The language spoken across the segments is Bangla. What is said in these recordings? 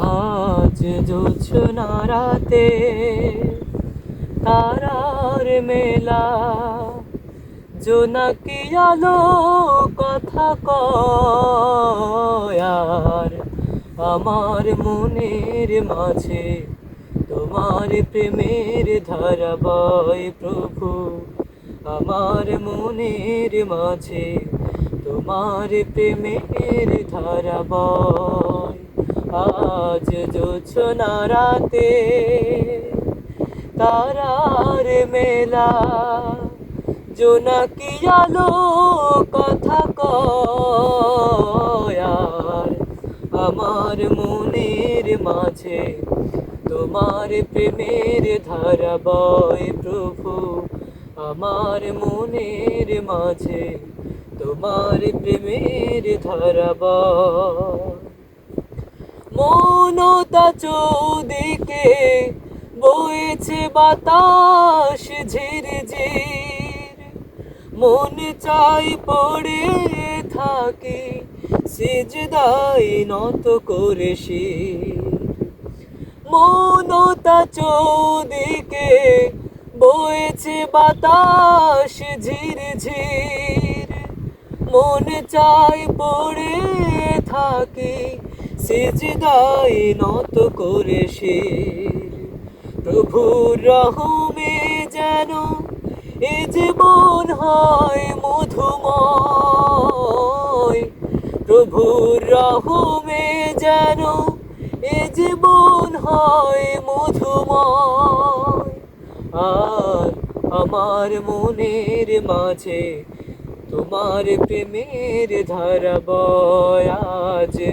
আজ জোছনা রাতে তারার মেলা। জোনাকি আলো কথা কয়, আর আমার মনের মাঝে তোমার প্রেমের ধারা বয় প্রভু। আমার মনের মাঝে তোমার প্রেমের ধারা বয় আজ জোছনা রাতে তারার মেলা। জোনাকি আলো কথা কয়, আর আমার মনের মাঝে তোমার প্রেমের ধারা বয় প্রভু। আমার মনের মাঝে তোমার প্রেমের ধারা বয়। মনতা চৌদিকে বয়েছে বাতাস ঝিরঝির। মন চাই পড়ে থাকি, সিজদাই নত করে শির। মনতা চৌদিকে বয়েছে বাতাস ঝিরঝির। মন চাই পড়ে থাকি সিজদাই নত করে শির প্রভুর রহমে যেন এ জীবন হয় মধুময়। প্রভুর রহমে যেন এ যে জীবন হয় মধুময়। আর আমার মনের মাঝে তোমার প্রেমের ধারা বয় আজ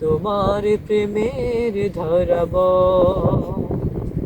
তোমার প্রেমের ধরাব